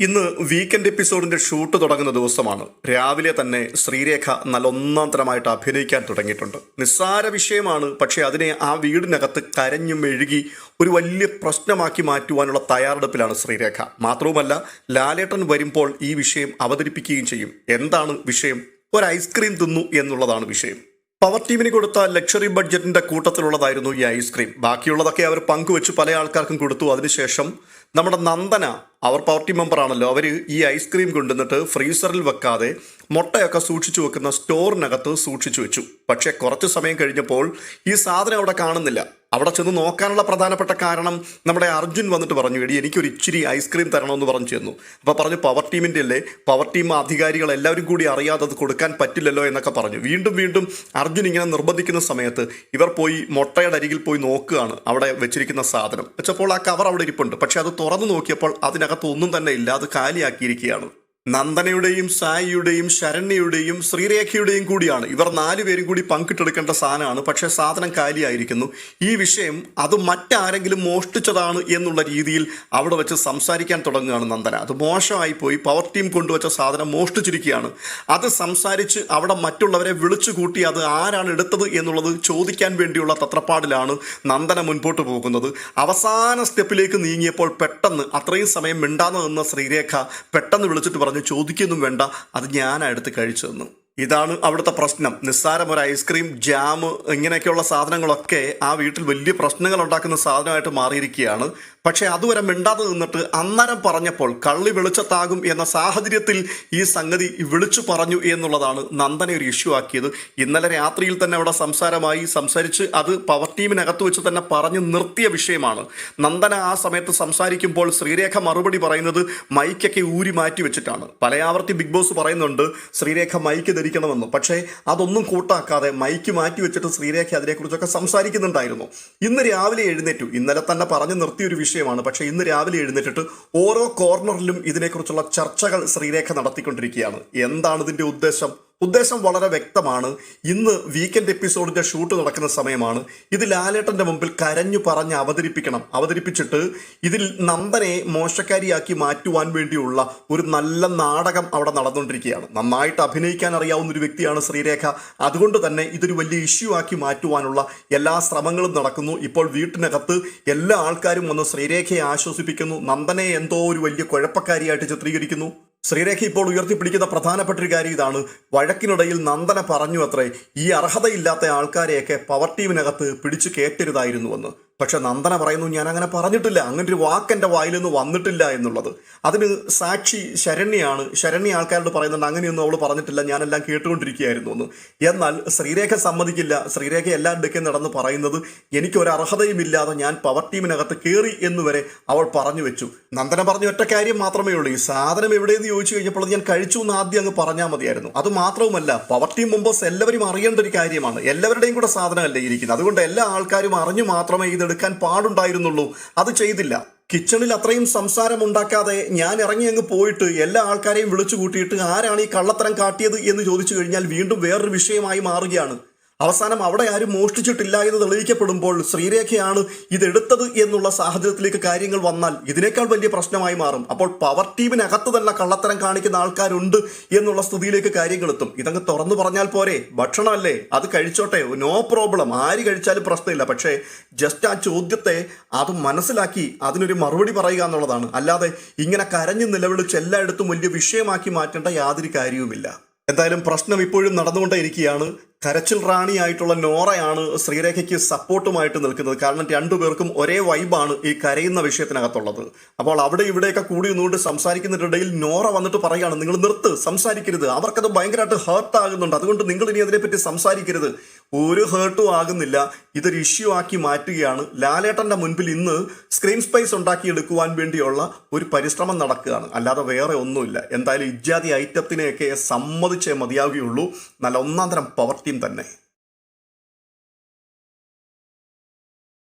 ഇന്ന് weekend എപ്പിസോഡിന്റെ shoot തുടങ്ങുന്ന ദിവസമാണ്. രാവിലെ തന്നെ ശ്രീരേഖ നല്ല ഒന്നാം തരമായിട്ട് അഭിനയിക്കാൻ തുടങ്ങിയിട്ടുണ്ട്. നിസ്സാര വിഷയമാണ് പക്ഷേ അതിനെ ആ വീടിനകത്ത് കരഞ്ഞു മെഴുകി ഒരു വലിയ പ്രശ്നമാക്കി മാറ്റുവാനുള്ള തയ്യാറെടുപ്പിലാണ് ശ്രീരേഖ. മാത്രവുമല്ല ലാലേട്ടൻ വരുമ്പോൾ ഈ വിഷയം അവതരിപ്പിക്കുകയും ചെയ്യും. എന്താണ് വിഷയം? ഒരു ഐസ്ക്രീം തിന്നു എന്നുള്ളതാണ് വിഷയം. പവർ ടീമിന് കൊടുത്ത ലക്ഷറി ബഡ്ജറ്റിന്റെ കൂട്ടത്തിലുള്ളതായിരുന്നു ഈ ഐസ്ക്രീം ബാക്കിയുള്ളതൊക്കെ അവർ പങ്കുവെച്ച് പല ആൾക്കാർക്കും കൊടുത്തു. അതിനുശേഷം നമ്മുടെ നന്ദന അവർ പാർട്ടി മെമ്പറാണല്ലോ അവർ ഈ ഐസ്ക്രീം കൊണ്ടുവന്നിട്ട് ഫ്രീസറിൽ വെക്കാതെ മുട്ടയൊക്കെ സൂക്ഷിച്ചു വെക്കുന്ന സ്റ്റോറിനകത്ത് സൂക്ഷിച്ചു വെച്ചു. പക്ഷേ കുറച്ച് സമയം കഴിഞ്ഞപ്പോൾ ഈ സാധനം അവിടെ കാണുന്നില്ല. അവിടെ ചെന്ന് നോക്കാനുള്ള പ്രധാനപ്പെട്ട കാരണം നമ്മുടെ അർജുൻ വന്നിട്ട് പറഞ്ഞു എടി എനിക്കൊരു ഇച്ചിരി ഐസ്ക്രീം തരണമെന്ന് പറഞ്ഞു ചെന്നു. അപ്പോൾ പറഞ്ഞു പവർ ടീമിന്റെ അല്ലേ? പവർ ടീം അധികാരികൾ എല്ലാവരും കൂടി അറിയാതെ അത് കൊടുക്കാൻ പറ്റില്ലല്ലോ എന്നൊക്കെ പറഞ്ഞു. വീണ്ടും വീണ്ടും അർജുൻ ഇങ്ങനെ നിർബന്ധിക്കുന്ന സമയത്ത് ഇവർ പോയി മുട്ടയുടെ അരികിൽ പോയി നോക്കുകയാണ് അവിടെ വെച്ചിരിക്കുന്ന സാധനം. വെച്ചപ്പോൾ ആ കവർ അവിടെ ഇരിപ്പുണ്ട്. പക്ഷേ അത് തുറന്നു നോക്കിയപ്പോൾ അതിനകത്ത് ഒന്നും തന്നെ ഇല്ല. അത് കാലിയാക്കിയിരിക്കുകയാണ്. നന്ദനയുടെയും സായിയുടെയും ശരണ്യയുടെയും ശ്രീരേഖയുടെയും കൂടിയാണ്. ഇവർ നാലുപേരും കൂടി പങ്കിട്ടെടുക്കേണ്ട സാധനമാണ്. പക്ഷേ സാധനം കാലിയായിരിക്കുന്നു. ഈ വിഷയം അത് മറ്റാരെങ്കിലും മോഷ്ടിച്ചതാണ് എന്നുള്ള രീതിയിൽ അവിടെ വെച്ച് സംസാരിക്കാൻ തുടങ്ങുകയാണ് നന്ദന. അത് മോശമായി പോയി പവർ ടീം കൊണ്ടുവച്ച സാധനം മോഷ്ടിച്ചിരിക്കുകയാണ്. അത് സംസാരിച്ച് അവിടെ മറ്റുള്ളവരെ വിളിച്ചു കൂട്ടി അത് ആരാണ് എടുത്തത് എന്നുള്ളത് ചോദിക്കാൻ വേണ്ടിയുള്ള തത്രപ്പാടിലാണ് നന്ദന മുൻപോട്ട് പോകുന്നത്. അവസാന സ്റ്റെപ്പിലേക്ക് നീങ്ങിയപ്പോൾ പെട്ടെന്ന് അത്രയും സമയം മിണ്ടാതെ നിന്ന ശ്രീരേഖ പെട്ടെന്ന് വിളിച്ചിട്ട് പറഞ്ഞു ചോദിക്കൊന്നും വേണ്ട. അത് ഞാൻ എടുത്ത് കഴിച്ചു തന്നു. ഇതാണ് അവിടുത്തെ പ്രശ്നം. നിസ്സാരം ഒരു ഐസ്ക്രീം ജാം ഇങ്ങനെയൊക്കെയുള്ള സാധനങ്ങളൊക്കെ ആ വീട്ടിൽ വലിയ പ്രശ്നങ്ങൾ ഉണ്ടാക്കുന്ന സാധനമായിട്ട് മാറിയിരിക്കുകയാണ്. പക്ഷേ അതുവരെ മിണ്ടാതെ നിന്നിട്ട് അന്നരം പറഞ്ഞപ്പോൾ കള്ളി വെളിച്ചത്താകും എന്ന സാഹചര്യത്തിൽ ഈ സംഗതി വിളിച്ചു പറഞ്ഞു എന്നുള്ളതാണ് നന്ദനെ ഒരു ഇഷ്യൂ ആക്കിയത്. ഇന്നലെ രാത്രിയിൽ തന്നെ അവിടെ സംസാരമായി സംസാരിച്ച് അത് പവർ ടീമിനകത്ത് വെച്ച് തന്നെ പറഞ്ഞു നിർത്തിയ വിഷയമാണ്. നന്ദന ആ സമയത്ത് സംസാരിക്കുമ്പോൾ ശ്രീരേഖ മറുപടി പറയുന്നത് മൈക്കൊക്കെ ഊരി മാറ്റി വെച്ചിട്ടാണ്. പലയാവർത്തി ബിഗ് ബോസ് പറയുന്നുണ്ട് ശ്രീരേഖ മൈക്ക് ധരിക്കണമെന്ന്. പക്ഷേ അതൊന്നും കൂട്ടാക്കാതെ മൈക്ക് മാറ്റി വെച്ചിട്ട് ശ്രീരേഖ അതിനെക്കുറിച്ചൊക്കെ സംസാരിക്കുന്നുണ്ടായിരുന്നു. ഇന്ന് രാവിലെ എഴുന്നേറ്റു. ഇന്നലെ തന്നെ പറഞ്ഞു നിർത്തിയ ഒരു വിഷയമാണ്. പക്ഷേ ഇന്ന് രാവിലെ എഴുന്നേറ്റിട്ട് ഓരോ കോർണറിലും ഇതിനെക്കുറിച്ചുള്ള ചർച്ചകൾ ശ്രീരേഖ നടത്തിക്കൊണ്ടിരിക്കുകയാണ്. എന്താണ് ഇതിന്റെ ഉദ്ദേശം? ഉദ്ദേശം വളരെ വ്യക്തമാണ്. ഇന്ന് വീക്കെൻഡ് എപ്പിസോഡിന്റെ ഷൂട്ട് നടക്കുന്ന സമയമാണ്. ഇത് ലാലേട്ടന്റെ മുമ്പിൽ കരഞ്ഞു പറഞ്ഞ് അവതരിപ്പിക്കണം. അവതരിപ്പിച്ചിട്ട് ഇതിൽ നന്ദനെ മോശക്കാരിയാക്കി മാറ്റുവാൻ വേണ്ടിയുള്ള ഒരു നല്ല നാടകം അവിടെ നടന്നുകൊണ്ടിരിക്കുകയാണ്. നന്നായിട്ട് അഭിനയിക്കാൻ അറിയാവുന്ന ഒരു വ്യക്തിയാണ് ശ്രീരേഖ. അതുകൊണ്ട് തന്നെ ഇതൊരു വലിയ ഇഷ്യൂ ആക്കി മാറ്റുവാനുള്ള എല്ലാ ശ്രമങ്ങളും നടക്കുന്നു. ഇപ്പോൾ വീട്ടിനകത്ത് എല്ലാ ആൾക്കാരും വന്ന് ശ്രീരേഖയെ ആശ്വസിപ്പിക്കുന്നു. നന്ദനെ എന്തോ ഒരു വലിയ കുഴപ്പക്കാരിയായിട്ട് ചിത്രീകരിക്കുന്നു. ശ്രീരേഖ ഇപ്പോൾ ഉയർത്തിപ്പിടിക്കുന്ന പ്രധാനപ്പെട്ട ഒരു കാര്യം ഇതാണ്. വഴക്കിനിടയിൽ നന്ദന പറഞ്ഞു അത്രേ ഈ അർഹതയില്ലാത്ത ആൾക്കാരെയൊക്കെ പവർ ടീമിനകത്ത് പിടിച്ചു കയറ്റരുതായിരുന്നുവെന്ന്. പക്ഷെ നന്ദന പറയുന്നു ഞാൻ അങ്ങനെ പറഞ്ഞിട്ടില്ല. അങ്ങനെ ഒരു വാക്ക് എന്റെ വായിൽ നിന്ന് വന്നിട്ടില്ല എന്നുള്ളത്. അതിന് സാക്ഷി ശരണ്യാണ് ശരണ്യ ആൾക്കാരോട് പറയുന്നുണ്ട് അങ്ങനെയൊന്നും അവൾ പറഞ്ഞിട്ടില്ല. ഞാനെല്ലാം കേട്ടുകൊണ്ടിരിക്കുകയായിരുന്നു എന്ന്. എന്നാൽ ശ്രീരേഖ സമ്മതിക്കില്ല. ശ്രീരേഖ എല്ലാ ഇടയ്ക്കും നടന്ന് പറയുന്നത് എനിക്കൊരു അർഹതയുമില്ലാതെ ഞാൻ പവർ ടീമിനകത്ത് കയറി എന്നുവരെ അവൾ പറഞ്ഞു വെച്ചു. നന്ദന പറഞ്ഞു ഒറ്റ കാര്യം മാത്രമേ ഉള്ളൂ. ഈ സാധനം എവിടെയെന്ന് ചോദിച്ചു കഴിഞ്ഞപ്പോൾ ഞാൻ കഴിച്ചു എന്ന് ആദ്യം അങ്ങ് പറഞ്ഞാൽ മതിയായിരുന്നു. അത് മാത്രവുമല്ല പവർ ടീം മെമ്പേഴ്സ് എല്ലാവരും അറിയേണ്ട ഒരു കാര്യമാണ്. എല്ലാവരുടെയും കൂടെ സാധനമല്ലേ ഇരിക്കുന്നത്. അതുകൊണ്ട് എല്ലാ ആൾക്കാരും അറിഞ്ഞു മാത്രമേ ഇതെടുക്കാൻ പാടുണ്ടായിരുന്നുള്ളൂ. അത് ചെയ്തില്ല. കിച്ചണിൽ അത്രയും സംസാരം ഉണ്ടാക്കാതെ ഞാൻ ഇറങ്ങി അങ്ങ് പോയിട്ട് എല്ലാ ആൾക്കാരെയും വിളിച്ചു കൂട്ടിയിട്ട് ആരാണ് ഈ കള്ളത്തരം കാട്ടിയത് എന്ന് ചോദിച്ചു കഴിഞ്ഞാൽ വീണ്ടും വേറൊരു വിഷയമായി മാറുകയാണ്. അവസാനം അവിടെ ആരും മോഷ്ടിച്ചിട്ടില്ല എന്ന് തെളിയിക്കപ്പെടുമ്പോൾ ശ്രീരേഖയാണ് ഇതെടുത്തത് എന്നുള്ള സാഹചര്യത്തിലേക്ക് കാര്യങ്ങൾ വന്നാൽ ഇതിനേക്കാൾ വലിയ പ്രശ്നമായി മാറും. അപ്പോൾ പവർ ടീമിനകത്ത് തന്നെ കള്ളത്തരം കാണിക്കുന്ന ആൾക്കാരുണ്ട് എന്നുള്ള സ്ഥിതിയിലേക്ക് കാര്യങ്ങൾ എത്തും ഇതങ്ങ് തുറന്നു പറഞ്ഞാൽ പോരെ. ഭക്ഷണമല്ലേ? അത് കഴിച്ചോട്ടെ. നോ പ്രോബ്ലം ആര് കഴിച്ചാലും പ്രശ്നമില്ല. പക്ഷേ ജസ്റ്റ് ആ ചോദ്യത്തെ അത് മനസ്സിലാക്കി അതിനൊരു മറുപടി പറയുക എന്നുള്ളതാണ്. അല്ലാതെ ഇങ്ങനെ കരഞ്ഞു നിലവിളിച്ച് എല്ലായിടത്തും വലിയ വിഷയമാക്കി മാറ്റേണ്ട യാതൊരു കാര്യവുമില്ല. എന്തായാലും പ്രശ്നം ഇപ്പോഴും നടന്നുകൊണ്ടേയിരിക്കുകയാണ്. കരച്ചിൽ റാണിയായിട്ടുള്ള നോറയാണ് ശ്രീരേഖയ്ക്ക് സപ്പോർട്ടുമായിട്ട് നിൽക്കുന്നത്. കാരണം രണ്ടുപേർക്കും ഒരേ വൈബാണ് ഈ കരയുന്ന വിഷയത്തിനകത്തുള്ളത്. അപ്പോൾ അവിടെ ഇവിടെയൊക്കെ കൂടി നിന്നുകൊണ്ട് സംസാരിക്കുന്നതിനിടയിൽ നോറ വന്നിട്ട് പറയുകയാണ് നിങ്ങൾ നിർത്ത് സംസാരിക്കരുത്. അവർക്കത് ഭയങ്കരമായിട്ട് ഹേർട്ട് ആകുന്നുണ്ട്. അതുകൊണ്ട് നിങ്ങൾ ഇനി അതിനെപ്പറ്റി സംസാരിക്കരുത്. ഒരു ഹേർട്ടും ആകുന്നില്ല. ഇതൊരു ഇഷ്യൂ ആക്കി മാറ്റുകയാണ്. ലാലേട്ടന്റെ മുൻപിൽ ഇന്ന് സ്ക്രീൻ സ്പേസ് ഉണ്ടാക്കിയെടുക്കുവാൻ വേണ്ടിയുള്ള ഒരു പരിശ്രമം നടക്കുകയാണ്. അല്ലാതെ വേറെ ഒന്നുമില്ല. എന്തായാലും ഇജ്ജാതി ഐറ്റത്തിനെയൊക്കെ സമ്മതിച്ചേ മതിയാവുകയുള്ളൂ. നല്ല ഒന്നാം തരം പവർ ടീം തന്നെ.